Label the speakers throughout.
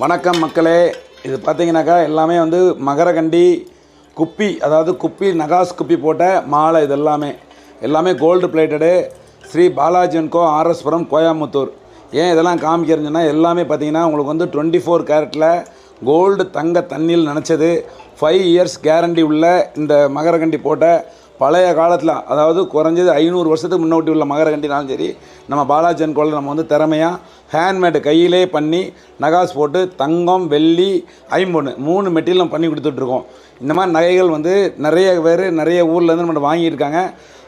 Speaker 1: வணக்கம் மக்களே. இது பார்த்தீங்கன்னாக்கா எல்லாமே வந்து மகரகண்டி குப்பி அதாவது குப்பி நகாஸ் குப்பி போட்ட மாலை இது எல்லாமே எல்லாமே கோல்டு பிளேட்டடு ஸ்ரீ பாலாஜின்கோ ஆர்எஸ்புரம் கோயம்புத்தூர். ஏன் இதெல்லாம் காமிக்கிறதுன்னா எல்லாமே பார்த்தீங்கன்னா உங்களுக்கு வந்து டுவெண்ட்டி ஃபோர் கேரட்டில் கோல்டு தங்க தண்ணியில் நினச்சது. ஃபைவ் இயர்ஸ் கேரண்டி உள்ள இந்த மகரகண்டி போட்ட பழைய காலத்தில் அதாவது குறைஞ்சது ஐநூறு வருஷத்துக்கு முன்னோட்டி உள்ள மகரகண்டினாலும் சரி நம்ம பாலாஜன் கோலில் நம்ம வந்து திறமையாக ஹேண்ட்மேடு கையிலே பண்ணி நகாஸ் போட்டு தங்கம் வெள்ளி ஐம்பொண்ணு மூணு மெட்டீரியலும் பண்ணி கொடுத்துட்ருக்கோம் இந்த மாதிரி நகைகள் வந்து நிறைய பேர் நிறைய ஊர்லேருந்து நம்ம வாங்கியிருக்காங்க.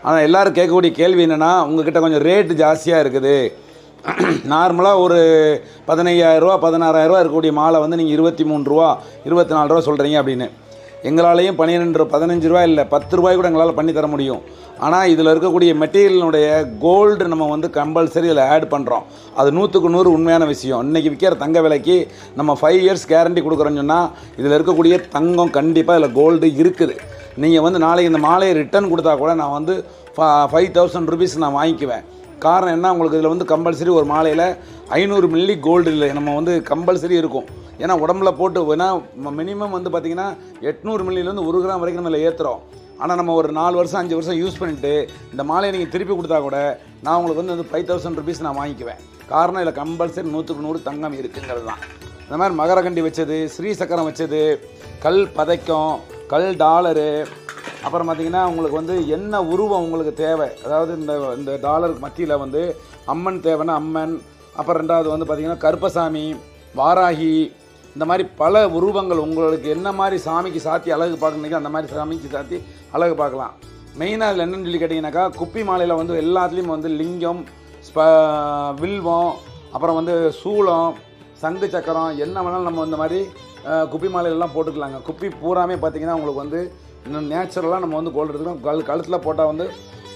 Speaker 1: ஆனால் எல்லோரும் கேட்கக்கூடிய கேள்வி என்னென்னா உங்ககிட்ட கொஞ்சம் ரேட்டு ஜாஸ்தியாக இருக்குது. நார்மலாக ஒரு பதினையாயிரரூவா பதினாறாயிரரூவா இருக்கக்கூடிய மாலை வந்து நீங்கள் இருபத்தி மூணு ரூபா இருபத்தி நாலு ரூபா சொல்கிறீங்க அப்படின்னு. எங்களாலேயும் பன்னிரெண்டு பதினஞ்சு ரூபா இல்லை பத்து ரூபாய் கூட எங்களால் பண்ணி தர முடியும். ஆனால் இதில் இருக்கக்கூடிய மெட்டீரியலினுடைய கோல்டு நம்ம வந்து கம்பல்சரி இதில் ஆட் பண்ணுறோம் அது நூற்றுக்கு நூறு உண்மையான விஷயம். இன்றைக்கி விற்கிற தங்க விலைக்கு நம்ம ஃபைவ் இயர்ஸ் கேரண்டி கொடுக்குறோன்னு சொன்னால் இதில் இருக்கக்கூடிய தங்கம் கண்டிப்பாக இதில் கோல்டு இருக்குது. நீங்கள் வந்து நாளைக்கு இந்த மாலையை ரிட்டர்ன் கொடுத்தா கூட நான் வந்து ஃபைவ் தௌசண்ட் ருபீஸ் நான் வாங்கிக்குவேன். காரணம் என்ன? உங்களுக்கு இதில் வந்து கம்பல்சரி ஒரு மாலையில் ஐநூறு மில்லி கோல்டு இல்லை நம்ம வந்து கம்பல்சரி இருக்கும். ஏன்னா உடம்புல போட்டு ஏன்னா மினிமம் வந்து பார்த்திங்கன்னா எட்நூறு மில்லிலேருந்து ஒரு கிராம் வரைக்கும் நம்ம ஏற்றுறோம் ஆனால் நம்ம ஒரு நாலு வருஷம் அஞ்சு வருஷம் யூஸ் பண்ணிவிட்டு இந்த மாலையை நீங்கள் திருப்பி கொடுத்தா கூட நான் உங்களுக்கு வந்து வந்து ஃபைவ் தௌசண்ட் ருபீஸ் நான் வாங்கிக்குவேன். காரணம் இதில் கம்பல்சரி நூற்றுக்கு நூறு தங்கம் இருக்குங்கிறது தான். இந்த மாதிரி மகரகண்டி வச்சது ஸ்ரீ சக்கரம் வச்சது கல் பதைக்கம் கல் டாலரு அப்புறம் பார்த்தீங்கன்னா உங்களுக்கு வந்து என்ன உருவம் உங்களுக்கு தேவை? அதாவது இந்த இந்த டாலருக்கு மத்தியில் வந்து அம்மன் தேவைன்னா அம்மன் அப்புறம் ரெண்டாவது வந்து பார்த்திங்கன்னா கருப்பசாமி வாராகி இந்த மாதிரி பல உருவங்கள் உங்களுக்கு என்ன மாதிரி சாமிக்கு சாத்தி அழகு பார்க்கணுங்க அந்த மாதிரி சாமிக்கு சாத்தி அழகு பார்க்கலாம். மெயினாக அதில் என்னென்னு சொல்லி கேட்டிங்கனாக்கா குப்பி மாலையில் வந்து எல்லாத்துலேயும் வந்து லிங்கம் ஸ்ப வில்வம் அப்புறம் வந்து சூளம் சங்கு சக்கரம் என்ன வேணாலும் நம்ம இந்த மாதிரி குப்பி மாலையிலலாம் போட்டுக்கலாங்க. குப்பி பூராமே பார்த்தீங்கன்னா உங்களுக்கு வந்து இன்னும் நேச்சுரலாக நம்ம வந்து கோல்டு எடுத்துக்கலாம் கல் கழுத்தில் போட்டால் வந்து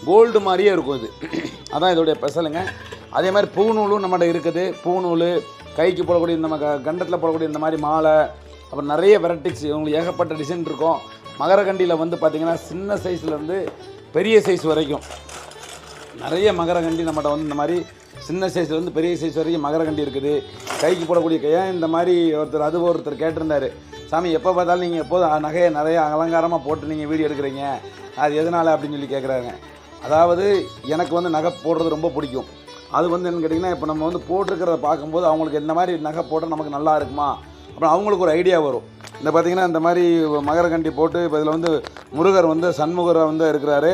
Speaker 1: கோல்டு மாதிரியே இருக்கும் இது. அதான் இதோடைய ஸ்பெஷலுங்க அதே மாதிரி பூநூலும் நம்மகிட்ட இருக்குது. பூநூல் கைக்கு போடக்கூடிய இந்த க கண்டத்தில் போடக்கூடிய இந்த மாதிரி மாலை அப்புறம் நிறைய வெரைட்டிஸ் உங்களுக்கு ஏகப்பட்ட டிசைன் இருக்கும். மகரகண்டியில் வந்து பார்த்திங்கன்னா சின்ன சைஸ்லேருந்து பெரிய சைஸ் வரைக்கும். நிறைய மகரகண்டி நம்மகிட்ட வந்து இந்த மாதிரி சின்ன சைஸ்லேருந்து பெரிய சைஸ் வரைக்கும் மகரகண்டி இருக்குது. கைக்கு போடக்கூடிய கையாக இந்த மாதிரி ஒருத்தர் அது ஒருத்தர் கேட்டிருந்தாரு. சாமி எப்போ பார்த்தாலும் நீங்கள் எப்போதும் நகையை நிறைய அலங்காரமாக போட்டு நீங்கள் வீடியோ எடுக்கிறீங்க? அது எதனால்? அப்படின்னு சொல்லி கேட்குறாங்க அதாவது எனக்கு வந்து நகை போடுறது ரொம்ப பிடிக்கும். அது வந்து என்னன்னு கேட்டிங்கன்னா இப்போ நம்ம வந்து போட்டிருக்கிறத பார்க்கும்போது அவங்களுக்கு இந்த மாதிரி நகை போட்டால் நமக்கு நல்லா இருக்குமா? அப்புறம் அவங்களுக்கு ஒரு ஐடியா வரும். இந்த பார்த்தீங்கன்னா இந்த மாதிரி மகரகண்டி போட்டு இப்போ இதில் வந்து முருகர் வந்து சண்முகர் வந்து இருக்கிறாரு.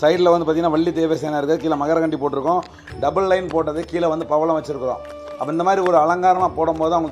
Speaker 1: சைடில் வந்து பார்த்திங்கன்னா வள்ளி தேவசேனா இருக்குது. கீழே மகரகண்டி போட்டிருக்கோம். டபுள் லைன் போட்டது கீழே வந்து பவளம் வச்சுருக்கிறோம். அப்போ இந்த மாதிரி ஒரு அலங்காரமாக போடும்போது அவங்க